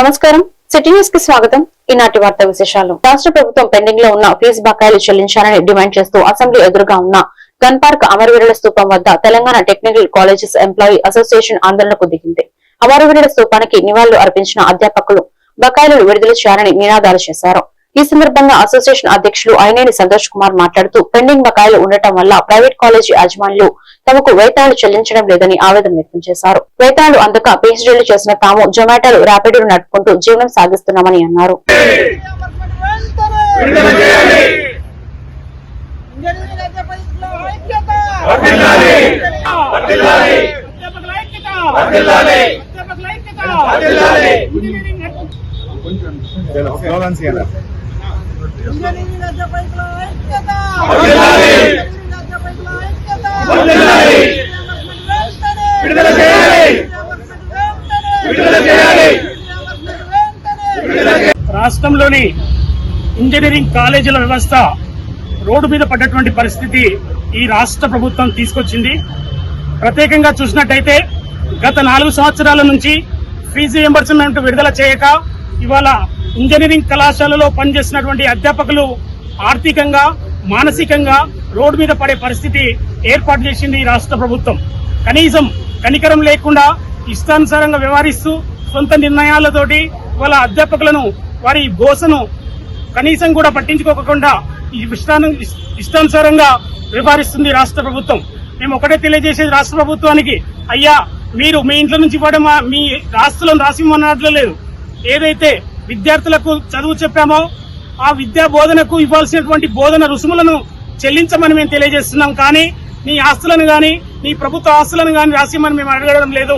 నమస్కారం. సిటీ న్యూస్కి స్వాగతం. ఈనాటి వార్త విశేషాలు. రాష్ట్ర ప్రభుత్వం పెండింగ్లో ఉన్న ఫీజు బకాయిలు చెల్లించాలని డిమాండ్ చేస్తూ అసెంబ్లీ ఎదురుగా ఉన్న గన్ పార్క్ అమరవీరుల స్థూపం వద్ద Telangana technical colleges employee association ఆందోళనకు దిగింది. అమరవీరుల స్థూపానికి నివాళులు అర్పించిన అధ్యాపకులు బకాయిలు విడుదల చేయాలని నినాదాలు చేశారు. ఈ సందర్భంగా అసోసియేషన్ అధ్యక్షులు అయినేని సంతోష్ కుమార్ మాట్లాడుతూ పెండింగ్ బకాయిలు ఉండటం వల్ల ప్రైవేట్ కాలేజీ యాజమాన్యులు తమకు వేతనాలు చెల్లించడం లేదని ఆవేదన వ్యక్తం చేశారు. వేతనాలు అందక పీహెచ్డీలు చేసిన తాము జొమాటోలు ర్యాపిడోలు నడుపుకుంటూ జీవనం సాగిస్తున్నామని అన్నారు. ఇంజనీరింగ్ విడుదల చేయాలి విడుదల చేయాలి రాష్ట్రంలోని ఇంజనీరింగ్ కాలేజీల వ్యవస్థ రోడ్డు మీద పడ్డటువంటి పరిస్థితి ఈ రాష్ట్ర ప్రభుత్వం తీసుకొచ్చింది. ప్రత్యేకంగా చూసినట్టయితే గత నాలుగు సంవత్సరాల నుంచి ఫీజు రియంబర్స్మెంట్ విడుదల చేయక ఇవాళ ఇంజనీరింగ్ కళాశాలలో పనిచేస్తున్నటువంటి అధ్యాపకులు ఆర్థికంగా మానసికంగా రోడ్డు మీద పడే పరిస్థితి ఏర్పాటు చేసింది ఈ రాష్ట్ర ప్రభుత్వం. కనీసం కనికరం లేకుండా ఇష్టానుసారంగా వ్యవహరిస్తూ సొంత నిర్ణయాలతోటి వాళ్ళ అధ్యాపకులను వారి గోసను కనీసం కూడా పట్టించుకోకుండా ఈ ఇష్టానుసారంగా వ్యవహరిస్తుంది రాష్ట్ర ప్రభుత్వం. మేము ఒకటే తెలియజేసేది రాష్ట్ర ప్రభుత్వానికి అయ్యా మీరు మీ ఇంట్లో నుంచి ఇవ్వడం మా- మీ ఆస్తులను రాసి లేదు. ఏదైతే విద్యార్థులకు చదువు చెప్పామో ఆ విద్యా బోధనకు ఇవ్వాల్సినటువంటి బోధన రుసుములను చెల్లించమని మేము తెలియజేస్తున్నాం. కానీ నీ ఆస్తులను గాని నీ ప్రభుత్వ ఆస్తులను గాని రాసిమని మేము అడగడం లేదు.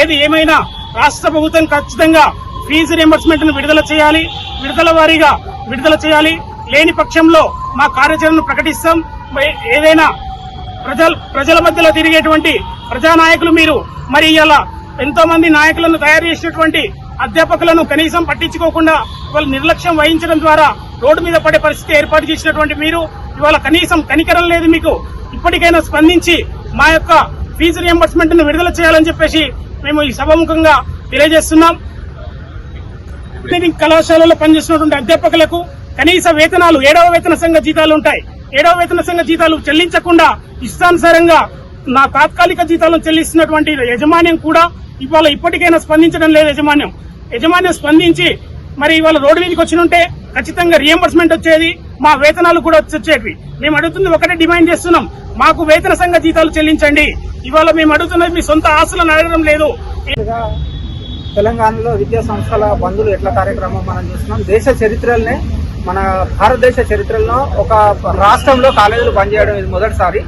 ఏది ఏమైనా రాష్ట్ర ప్రభుత్వం ఖచ్చితంగా ఫీజు రియంబర్స్మెంట్ను విడుదల చేయాలి విడుదల వారీగా విడుదల చేయాలి. లేని పక్షంలో మా కార్యాచరణను ప్రకటిస్తాం. ఏదైనా ప్రజల ప్రజల మధ్యలో తిరిగేటువంటి ప్రజానాయకులు మీరు మరి ఇలా ఎంతో మంది నాయకులను తయారు చేసినటువంటి అధ్యాపకులను కనీసం పట్టించుకోకుండా వాళ్ళు నిర్లక్ష్యం వహించడం ద్వారా రోడ్డు మీద పడే పరిస్థితి ఏర్పాటు చేసినటువంటి మీరు ఇవాళ కనీసం కనికరం లేదు మీకు. ఇప్పటికైనా స్పందించి మా యొక్క ఫీజు రియంబర్స్మెంట్ను విడుదల చేయాలని చెప్పేసి మేము ఈ సభాముఖంగా తెలియజేస్తున్నాం. ఇంజనీరింగ్ కళాశాలలో పనిచేస్తున్నటువంటి అధ్యాపకులకు కనీస వేతనాలు ఏడవ వేతన సంఘ జీతాలు ఉంటాయి. ఏడవ వేతన సంఘ జీతాలు చెల్లించకుండా ఇష్టానుసారంగా నా తాత్కాలిక జీతాలను చెల్లిస్తున్నటువంటి యజమాన్యం కూడా ఇవాళ ఇప్పటికైనా స్పందించడం లేదు యజమాన్యం. యజమాన్యం స్పందించి మరి ఇవాళ రోడ్డు మీదకి వచ్చినుంటే ఉంటే ఖచ్చితంగా రియంబర్స్మెంట్ వచ్చేది మా వేతనాలు కూడా వచ్చి వచ్చేవి. మేము అడుగుతుంది ఒకటే డిమాండ్ చేస్తున్నాం మాకు వేతన సంఘ జీతాలు చెల్లించండి. ఇవాళ మేము అడుగుతున్నది మీ సొంత ఆస్తులు అడగడం లేదు. తెలంగాణలో విద్యా సంస్థల బంధులు ఎట్ల కార్యక్రమం మనం చూస్తున్నాం? దేశ చరిత్రలనే మన భారతదేశ చరిత్రలో ఒక రాష్ట్రంలో కాలేజీలు పనిచేయడం ఇది మొదటిసారి.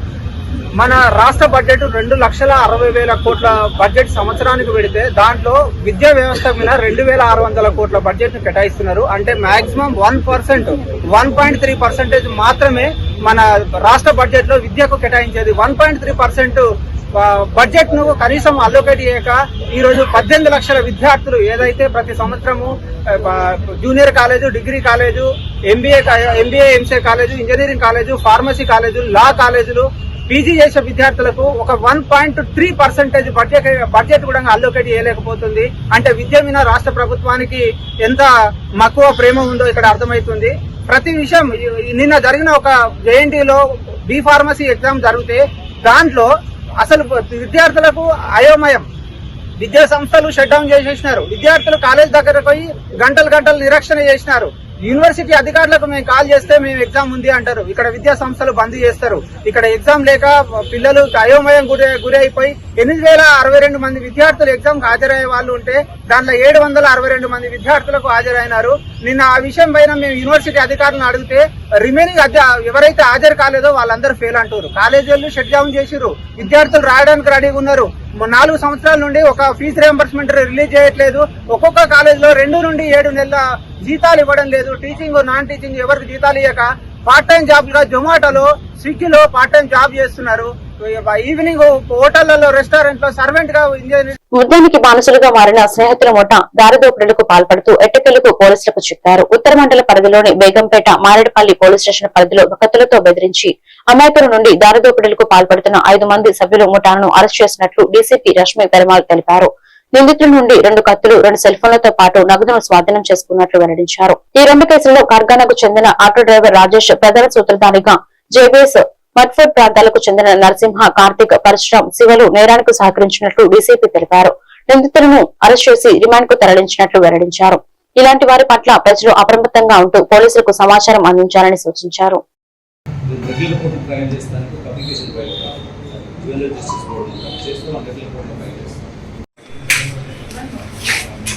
మన రాష్ట్ర బడ్జెట్ రెండు లక్షల అరవై వేల కోట్ల బడ్జెట్ సంవత్సరానికి పెడితే దాంట్లో విద్యా వ్యవస్థ మీద రెండు వేల ఆరు వందల కోట్ల బడ్జెట్ను కేటాయిస్తున్నారు. అంటే maximum one percent one point three percentage మాత్రమే మన రాష్ట్ర బడ్జెట్లో విద్యకు కేటాయించేది. వన్ పాయింట్ త్రీ పర్సెంట్ బడ్జెట్ను కనీసం అలోకేట్ చేయక ఈరోజు పద్దెనిమిది లక్షల విద్యార్థులు ఏదైతే ప్రతి సంవత్సరము junior college degree college MBA MBA MCA college engineering college pharmacy college law కాలేజీలు పీజీ చేసే విద్యార్థులకు ఒక one point three percentage budget budget కూడా అలోకేట్ చేయలేకపోతుంది. అంటే విద్య మీద రాష్ట్ర ప్రభుత్వానికి ఎంత మక్కువ ప్రేమ ఉందో ఇక్కడ అర్థమవుతుంది. ప్రతి విషయం నిన్న జరిగిన ఒక జేఎన్టీలో బి ఫార్మసీ ఎగ్జామ్ జరిగితే దాంట్లో అసలు విద్యార్థులకు అయోమయం. విద్యా సంస్థలు షట్ డౌన్ చేసేసినారు. విద్యార్థులు కాలేజ్ దగ్గర పోయి గంటలు గంటలు నిరీక్షణ చేసినారు. యూనివర్సిటీ అధికారులకు మేము కాల్ చేస్తే మేము ఎగ్జామ్ ఉంది అంటారు. ఇక్కడ విద్యా సంస్థలు బంద్ చేస్తారు. ఇక్కడ ఎగ్జామ్ లేక పిల్లలు అయోమయం గురి గురి అయిపోయి ఎనిమిది వేల అరవై రెండు మంది విద్యార్థులు ఎగ్జామ్ హాజరయ్యే వాళ్ళు ఉంటే దాంట్లో ఏడు వందల అరవై రెండు మంది విద్యార్థులకు హాజరైనారు. నిన్న ఆ విషయం పైన మేము యూనివర్సిటీ అధికారులను అడిగితే రిమైనింగ్ ఎవరైతే హాజరు కాలేదో వాళ్ళందరూ ఫెయిల్ అంటారు. కాలేజీలు షట్ డౌన్ చేసిరు విద్యార్థులు రాయడానికి రెడీగా ఉన్నారు. నాలుగు సంవత్సరాల నుండి ఒక ఫీజు రియంబర్స్మెంట్ రిలీజ్ చేయట్లేదు. ఒక్కొక్క కాలేజ్లో రెండు నుండి ఏడు నెలల జీతాలు ఇవ్వడం లేదు. టీచింగ్ నాన్ టీచింగ్ ఎవరికి జీతాలు ఇవ్వక పార్ట్ టైం జాబ్గా జొమాటోలో స్విగ్గీలో పార్ట్ టైం జాబ్ చేస్తున్నారు. ఈవినింగ్ హోటళ్ళలో రెస్టారెంట్లో సర్వెంట్గా ఇంజనీర్ బానిసలుగా మారిన స్నేహితుల మొట్ట దారిదోపిడులకు పాల్పడుతూ ఎట్టకెలకు పోలీసులకు చిక్కారు. ఉత్తర మండల పరిధిలోని బేగంపేట మారేడుపల్లి పోలీస్ స్టేషన్ పరిధిలో కత్తులతో బెదిరించి అమాయకుల నుండి దారిదోపిడులకు పాల్పడుతున్న ఐదు మంది సభ్యులు ముఠాను అరెస్ట్ చేసినట్లు డీసీపీ రష్మి పెరమాల్ తెలిపారు. నిందితుల నుండి రెండు కత్తులు రెండు సెల్ ఫోన్లతో పాటు నగదును స్వాధీనం చేసుకున్నట్లు వెల్లడించారు. ఈ రెండు కేసుల్లో కార్ఖానాకు చెందిన ఆటో డ్రైవర్ రాజేష్ ప్రధాన సూత్రధారిగా జేబీఎస్ మట్ఫోర్డ్ ప్రాంతాలకు చెందిన నరసింహ కార్తిక్ పరశురాం శివలు నేరానికి సహకరించినట్లు డీసీపీ తెలిపారు. నిందితులను అరెస్ట్ చేసి రిమాండ్కు తరలించినట్లు వెల్లడించారు. ఇలాంటి వారి పట్ల ప్రజలు అప్రమత్తంగా ఉంటూ పోలీసులకు సమాచారం అందించాలని సూచించారు. జ్యువెలరీ జస్టిస్ బోర్డు చేస్తూ.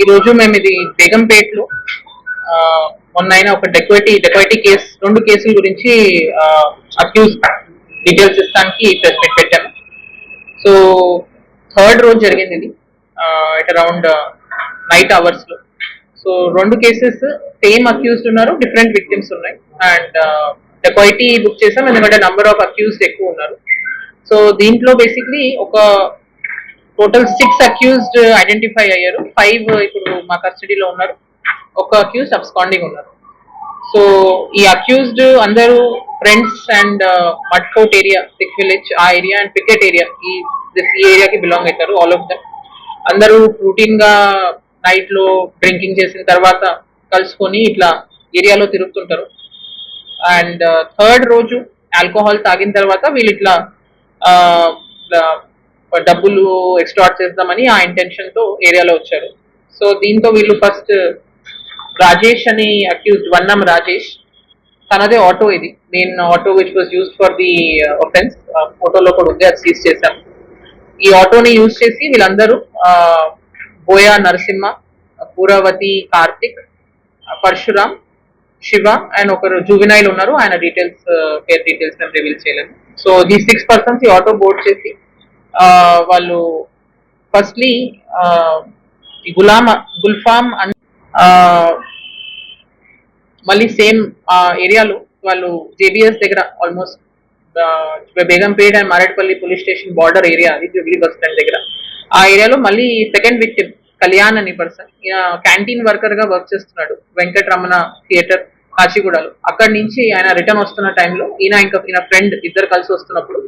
ఈ రోజు మేము ఇది బేగంపేటలో. ఆ, మొన్న అయిన ఒక డెకోయిటీ డెకోయిటీ కేసు రెండు కేసుల గురించి అక్యూజ్ డీటెయిల్స్ ఇస్తానికి ప్రెస్ మీట్ పెట్టాను సో థర్డ్ రోజు జరిగింది ఇది. ఎట్ అరౌండ్ నైట్ అవర్స్లో. సో రెండు కేసెస్ సేమ్ అక్యూజ్డ్ ఉన్నారు డిఫరెంట్ విక్టిమ్స్ ఉన్నాయి. అండ్ డెకాయిటీ బుక్ చేసాం ఎందుకంటే నంబర్ ఆఫ్ అక్యూజ్డ్ ఎక్కువ ఉన్నారు. సో దీంట్లో బేసిక్లీ ఒక టోటల్ సిక్స్ అక్యూజ్డ్ ఐడెంటిఫై అయ్యారు. ఫైవ్ ఇప్పుడు మా కస్టడీలో ఉన్నారు. ఒక అక్యూజ్ అబ్స్కాండింగ్ ఉన్నారు. సో ఈ అక్యూజ్డ్ అందరూ friends and మడ్కోట్ area sick village ఆ ఏరియా అండ్ పికెట్ ఏరియా ఈ ఈ ఏరియాకి బిలాంగ్ అవుతారు ఆల్ ఆఫ్ దమ్ అందరూ రూటీన్గా నైట్లో డ్రింకింగ్ చేసిన తర్వాత కలుసుకొని ఇట్లా ఏరియాలో తిరుగుతుంటారు. అండ్ థర్డ్ uh, రోజు ఆల్కహాల్ తాగిన తర్వాత వీళ్ళు ఇట్లా డబ్బులు ఎక్స్ట్రాట్ చేద్దామని ఆ ఇంటెన్షన్తో ఏరియాలో వచ్చారు. సో దీంతో వీళ్ళు ఫస్ట్ రాజేష్ అని అక్యూజ్ వన్నం రాజేష్. తనదే ఆటో ఇది. నేను auto which was used for the offence ఫోటోలో కూడా ఉంది అది సీజ్ చేశాం. ఈ ఆటోని యూజ్ చేసి వీళ్ళందరూ బోయా నరసింహ పూరావతి కార్తిక్ పరశురామ్ శివ అండ్ ఒకరు జూవినైల్ ఉన్నారు. ఆయన డీటెయిల్స్ పేర్ డీటెయిల్స్ మేము రివీల్ చేయలేము. సో uh, uh, ఈ సిక్స్ పర్సన్స్ ఈ ఆటో బోర్డ్ చేసి వాళ్ళు ఫస్ట్లీ ఈ గులాం గుల్ఫామ్ అండ్ uh, మళ్ళీ సేమ్ ఏరియాలో వాళ్ళు జేబిఎస్ దగ్గర almost Begumpet and Marredpally police station border area అది జూబ్లీ బస్ స్టాండ్ దగ్గర. ఆ ఏరియాలో మళ్ళీ సెకండ్ విక్టిమ్ కళ్యాణ్ అని పర్సన్ ఈయన క్యాంటీన్ వర్కర్గా వర్క్ చేస్తున్నాడు. వెంకటరమణ థియేటర్ కాచిగూడలో అక్కడి నుంచి ఆయన రిటర్న్ వస్తున్న టైంలో ఈయన ఇంకా ఈయన ఫ్రెండ్ ఇద్దరు కలిసి వస్తున్నప్పుడు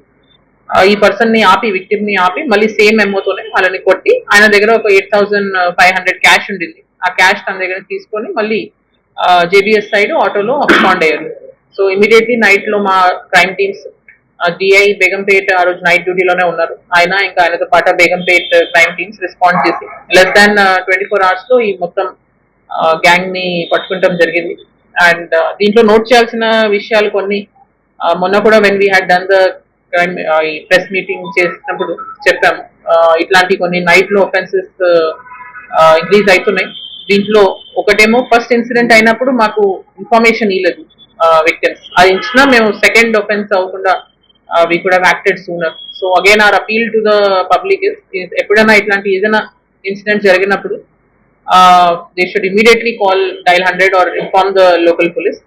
ఈ పర్సన్ని ఆపి విక్టిమ్ని ఆపి మళ్ళీ సేమ్ తోనే వాళ్ళని కొట్టి ఆయన దగ్గర ఒక eight thousand five hundred cash ఉండింది. ఆ క్యాష్ తన దగ్గర తీసుకొని మళ్ళీ జేబిఎస్ సైడ్ ఆటోలో అప్స్పాండ్ అయ్యారు సో ఇమీడియట్లీ నైట్లో మా క్రైమ్ టీమ్స్ డిఐ బేగంపేట్ ఆ రోజు నైట్ డ్యూటీలోనే ఉన్నారు. ఆయన ఇంకా ఆయనతో పాటు బేగంపేట్ క్రైమ్ టీమ్స్ రెస్పాండ్ చేసి లెస్ దాన్ ట్వంటీ ఫోర్ అవర్స్లో ఈ మొత్తం గ్యాంగ్ని పట్టుకుంటాం జరిగింది. అండ్ దీంట్లో నోట్ చేయాల్సిన విషయాలు కొన్ని మొన్న కూడా when we had done the crime ఈ ప్రెస్ మీటింగ్ చేసినప్పుడు చెప్పాము. ఇట్లాంటి కొన్ని నైట్లో ఒఫెన్సెస్ ఇంక్రీజ్ అవుతున్నాయి. దీంట్లో ఒకటేమో ఫస్ట్ ఇన్సిడెంట్ అయినప్పుడు మాకు ఇన్ఫర్మేషన్ ఇవ్వలేదు విక్టిమ్స్ అది ఇచ్చినా మేము సెకండ్ ఒఫెన్స్ అవ్వకుండా we could have acted sooner so again our appeal to the public is ఎప్పుడైనా ఇట్లాంటి ఏదైనా ఇన్సిడెంట్ జరిగినప్పుడు they should immediately call dial hundred or inform the local police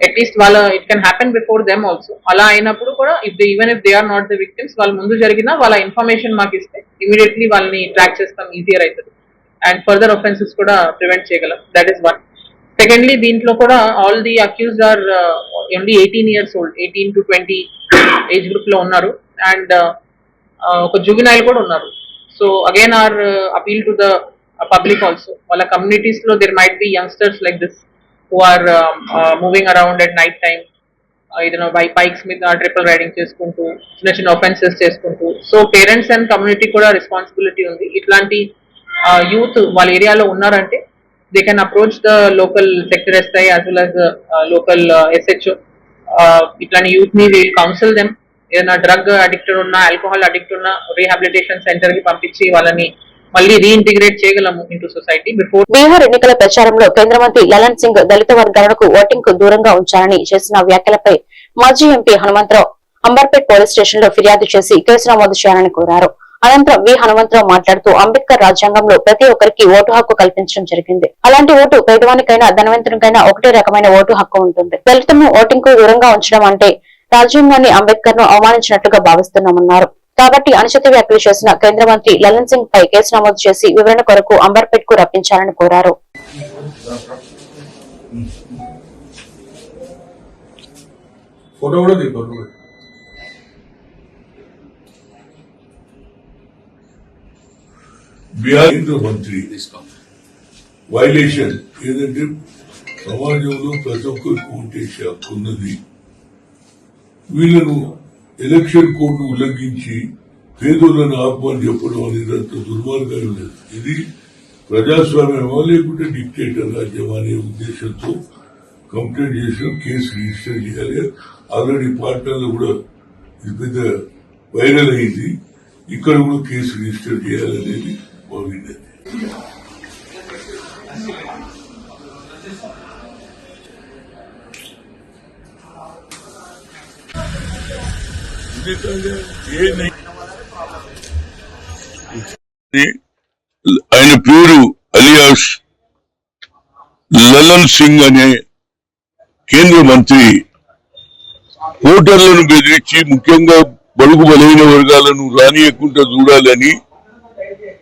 at least వాళ్ళ it can happen before them also అలా అయినప్పుడు కూడా if they even if they are not the victims వాళ్ళ ముందు జరిగినా వాళ్ళ ఇన్ఫర్మేషన్ మాకు ఇస్తే ఇమీడియట్లీ వాళ్ళని ట్రాక్ చేస్తాం ఈజియర్ అవుతుంది అండ్ ఫర్దర్ ఒఫెన్సెస్ కూడా ప్రివెంట్ చేయగలం. దట్ ఈస్ వన్ సెకండ్లీ దీంట్లో కూడా all the accused are only eighteen years old eighteen to twenty age గ్రూప్లో ఉన్నారు. అండ్ ఒక జువినాయిల్ కూడా ఉన్నారు. So again our appeal to the public also వాళ్ళ కమ్యూనిటీస్లో there might be youngsters like this who are moving around moving night at ఏదైనా by bikes మీద triple riding చేసుకుంటూ చిన్న చిన్న ఒఫెన్సెస్ చేసుకుంటూ. సో పేరెంట్స్ అండ్ కమ్యూనిటీ కూడా రెస్పాన్సిబిలిటీ ఉంది. ఇట్లాంటి యూత్ వాళ్ళ ఏరియాలో ఉన్నారంటే they can approach the local sector SI as well as local SHO ఇట్లాంటి యూత్ని వీల్ కౌన్సిల్ దెమ్ ఏదైనా డ్రగ్ అడిక్టెడ్ ఉన్నా ఆల్కహాల్ అడిక్ట్ ఉన్నా రీహాబిలిటేషన్ సెంటర్కి పంపించి వాళ్ళని మళ్ళీ రీఇంటిగ్రేట్ చేయగలము ఇంటూ సొసైటీ బిఫోర్ బీహార్ ఎన్నికల ప్రచారంలో కేంద్ర మంత్రి లలన్ సింగ్ దళిత వర్గాలకు ఓటింగ్కు దూరంగా ఉంచారని చేసిన వ్యాఖ్యలపై మాజీ ఎంపీ హనుమంతరావు అంబర్పేట్ పోలీస్ స్టేషన్లో ఫిర్యాదు చేసి కేసు నమోదు చేయాలని కోరారు. అనంతరం వి హనుమంతరావు మాట్లాడుతూ అంబేద్కర్ రాజ్యాంగంలో ప్రతి ఒక్కరికి ఓటు హక్కు కల్పించడం జరిగింది. అలాంటి ఓటు పేదవానికైనా ధనవంతునికైనా ఒకటే రకమైన ఓటు హక్కు ఉంటుంది. దళితులను ఓటింగ్కు దూరంగా ఉంచడం అంటే రాజ్యాంగాన్ని అంబేద్కర్ను అవమానించినట్లుగా భావిస్తున్నామన్నారు. కాబట్టి అనుచిత వ్యాఖ్యలు చేసిన కేంద్ర మంత్రి లలన్ సింగ్ పై కేసు నమోదు చేసి వివరణ కొరకు అంబర్పేట్కు రప్పించాలని కోరారు. ఫోటో కూడా తీ ఫోటో కూడా. బీహార్ కేంద్ర మంత్రి వైలేషన్ ఏదంటే సమాజంలో ప్రతి ఒక్కరికి ఓటేసే హక్కు ఉన్నది. వీళ్ళను ఎలక్షన్ కోడ్ను ఉల్లంఘించి పేదోళ్ళను ఆపమని చెప్పడం అనేది అంత దుర్మార్గం లేదు. ఇది ప్రజాస్వామ్యమా లేకుంటే డిక్టేటర్ రాజ్యం అనే ఉద్దేశంతో కంప్లైంట్ చేసిన కేసు రిజిస్టర్ చేయాలి. ఆల్రెడీ పాట్నాలో కూడా ఇది పెద్ద వైరల్ అయింది. ఇక్కడ కూడా కేసు రిజిస్టర్ చేయాలనేది మా ఆయన పేరు అలియాస్ లలన్ సింగ్ అనే కేంద్ర మంత్రి. ఓటర్లను బెదిరించి ముఖ్యంగా బడుగు బలైన వర్గాలను రానియకుండా చూడాలని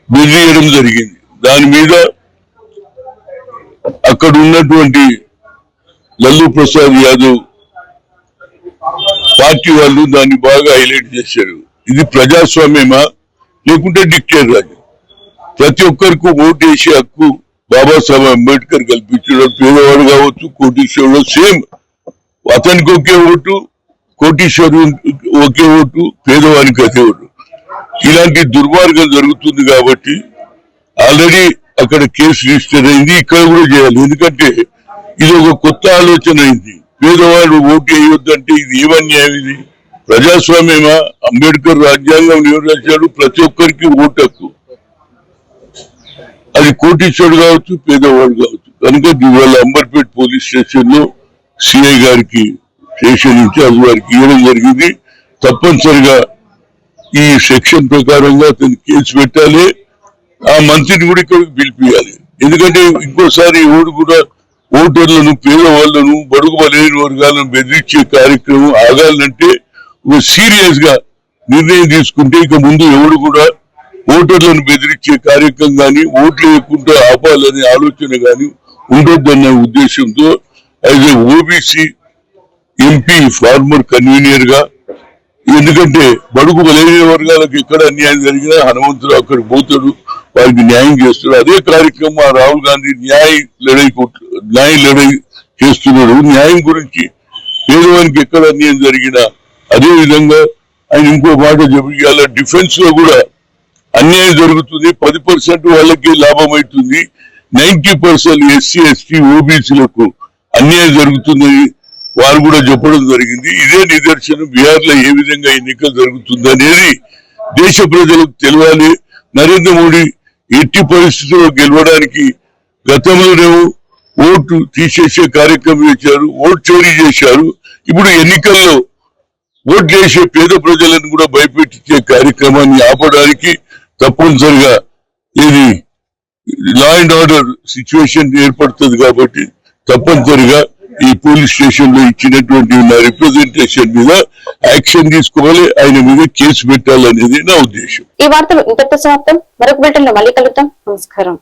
బెదిరియడం జరిగింది. దాని మీద అక్కడ ఉన్నటువంటి లల్లు ప్రసాద్ యాదవ్ పార్టీ వాళ్ళు దాన్ని బాగా హైలైట్ చేశారు. ఇది ప్రజాస్వామ్యమా? లేకుంటే డిక్టేర్ రాజు ప్రతి ఒక్కరికి ఓటు వేసే హక్కు బాబాసాహెబ్ అంబేద్కర్ కల్పించడం పేదవాడు కావచ్చు కోటీశ్వరుడు సేమ్ అతనికి ఒకే ఓటు కోటీశ్వరు ఒకే ఓటు పేదవానికి అదే ఓటు. ఇలాంటి దుర్మార్గం జరుగుతుంది కాబట్టి ఆల్రెడీ అక్కడ కేసు రిజిస్టర్ అయింది ఇక్కడ కూడా చేయాలి. ఎందుకంటే ఇది ఒక కొత్త ఆలోచన అయింది. పేదవాడు ఓటు వేయొద్దంటే ఇది ఏమన్యాయం ఇది? ప్రజాస్వామ్యమా? అంబేద్కర్ రాజ్యాంగం ఎవరు రాశాడు ప్రతి ఒక్కరికి ఓటు హక్కు అది కోటీశ్వరుడు కావచ్చు పేదవాడు కావచ్చు. కనుక ఇవాళ అంబర్పేట్ పోలీస్ స్టేషన్లో సిఐ గారికి స్టేషన్ ఇన్ఛార్జ్ వారికి ఇవ్వడం జరిగింది. తప్పనిసరిగా ఈ సెక్షన్ ప్రకారంగా కేసు పెట్టాలి. ఆ మంత్రిని కూడా ఇక్కడికి పిలిపియాలి. ఎందుకంటే ఇంకోసారి ఓటు కూడా ఓటర్లను పేదవాళ్ళను బడుగు బలైన వర్గాలను బెదిరించే కార్యక్రమం ఆగాలంటే ఒక సీరియస్గా నిర్ణయం తీసుకుంటే ఇక ముందు ఎవడు కూడా ఓటర్లను బెదిరించే కార్యక్రమం కానీ ఓట్లు వేయకుండా ఆపాలనే ఆలోచన కానీ ఉండొద్దన్న ఉద్దేశంతో as a OBC MP former కన్వీనియర్గా ఎందుకంటే బడుగు బలైన వర్గాలకు ఎక్కడ అన్యాయం జరిగినా హనుమంతుడు అక్కడ పోతాడు వారికి న్యాయం చేస్తాడు. అదే కార్యక్రమం రాహుల్ గాంధీ న్యాయ లడై న్యాయ లడై చేస్తున్నాడు. న్యాయం గురించి పేదవానికి ఎక్కడ అన్యాయం జరిగినా అదే విధంగా ఆయన ఇంకో మాట చెప్పాల డిఫెన్స్లో కూడా అన్యాయం జరుగుతుంది. పది పర్సెంట్ వాళ్ళకి లాభం అవుతుంది నైన్టీ పర్సెంట్ ఎస్సీ ఎస్టీ ఓబీసీలకు అన్యాయం జరుగుతుంది. వారు కూడా చెప్పడం జరిగింది. ఇదే నిదర్శనం బీహార్లో ఏ విధంగా ఎన్నికలు జరుగుతుంది అనేది దేశ ప్రజలకు తెలియాలి నరేంద్ర మోడీ ఎట్టి పరిస్థితుల్లో గెలవడానికి గతంలోనేమో ఓటు తీసేసే కార్యక్రమం చేశారు ఓటు చోరీ చేశారు. ఇప్పుడు ఎన్నికల్లో ఓటు చేసే పేద ప్రజలను కూడా భయపెట్టించే కార్యక్రమాన్ని ఆపడానికి తప్పనిసరిగా ఇది లా అండ్ ఆర్డర్ సిచ్యువేషన్ ఏర్పడుతుంది కాబట్టి తప్పనిసరిగా ఈ పోలీస్ స్టేషన్లో ఇచ్చినటువంటి నా రిప్రజెంటేషన్ మీద యాక్షన్ తీసుకోవాలి. ఆయన మీద కేసు పెట్టాలనేది నా ఉద్దేశం. ఈ వార్తలు ఇంతటితో సమాప్తం. మరొక బిల్టన్లో మళ్ళీ కలుద్దాం. నమస్కారం.